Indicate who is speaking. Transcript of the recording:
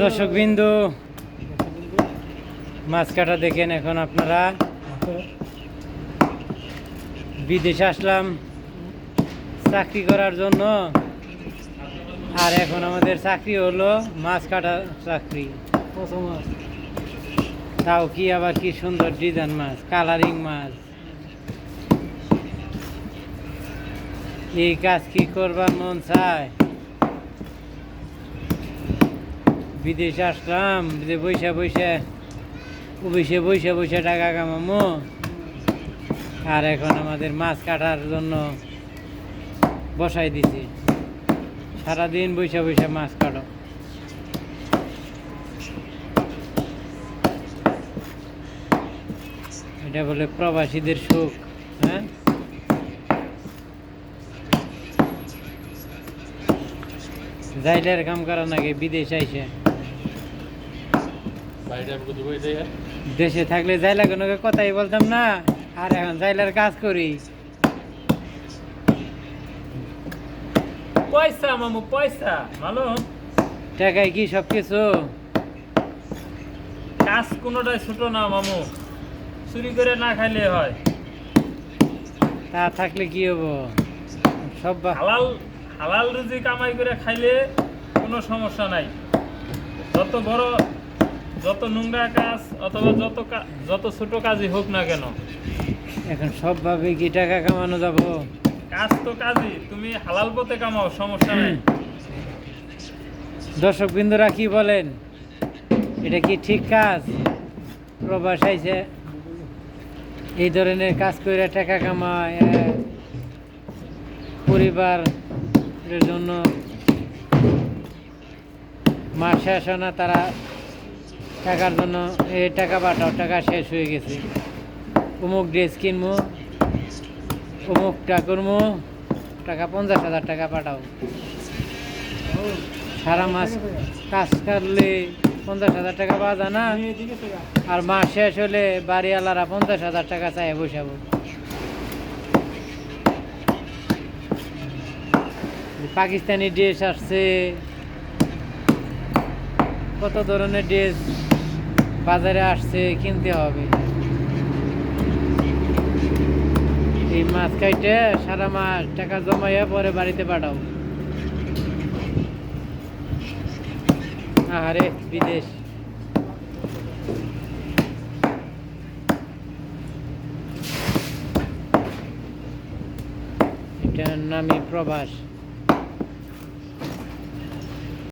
Speaker 1: দর্শক বিন্দু মাছ কাটা দেখেন এখন আপনারা। বিদেশে আসলাম, চাকরি করার জন্য। আর এখন আমাদের চাকরি হলো মাছ কাটা চাকরি। তাও কি আবার কি সুন্দর ডিজাইন মাছ, কালারিং মাছ। এই কাজ কি করবার মন চায়? বিদেশে আসলাম, যে বৈশা বৈশা বৈশে বৈশা বৈশা টাকা কামামো। আর এখন আমাদের মাছ কাটার জন্য বসাই দিছি। সারাদিন বৈশা বৈশা মাছ কাটো। এটা বলে প্রবাসীদের সুখ হ্যাঁ? জাইলের কাম করা নাকি বিদেশ আইসে। দেশে থাকলে জাইলা কোনো কথাই বলতাম না আর এখন জাইলার কাজ করি।
Speaker 2: পয়সা মামু পয়সা ভালো?
Speaker 1: টাকায় কি সব কিছু
Speaker 2: কাজ কোনোটাই ছোট না মামু। চুরি করে না খাইলে হয়।
Speaker 1: তা থাকলে কি হব? সব
Speaker 2: হালাল হালাল রুজি কামাই করে খাইলে কোনো সমস্যা নাই। যত বড় যত নোংরা কাজ অথবা যত যত ছোট কাজই হোক না কেন।
Speaker 1: এখন সবভাবে কি টাকা কামানো যাব?
Speaker 2: কাজ তো কাজই তুমি হালাল পথে কামাও সমস্যা নেই।
Speaker 1: দর্শক বিন্দুরা কি বলেন? এটা কি ঠিক কাজ? প্রবাস আইছে এই ধরনের কাজ করে টাকা কামায় পরিবারের জন্য মাস হয় না তারা টাকার জন্য এ টাকা পাঠাও, টাকা শেষ হয়ে গেছে। অমুক ড্রেস কিনবো অমুকটা করব টাকা পঞ্চাশ হাজার টাকা পাঠাও। সারা মাস কাজ করলে পঞ্চাশ হাজার টাকা পাওয়া যায় না। আর মাস শেষ হলে বাড়িওয়ালারা পঞ্চাশ হাজার টাকা চাই বসাবো। পাকিস্তানি ড্রেস আসছে। কত ধরনের ড্রেস? বাজারে আসছে, কিনতে হবে। এই মাছ খাইতে সারা মাস টাকা জমাইয়া পরে বাড়িতে পাঠাও। আরে বিদেশ। এটার নামই প্রবাস।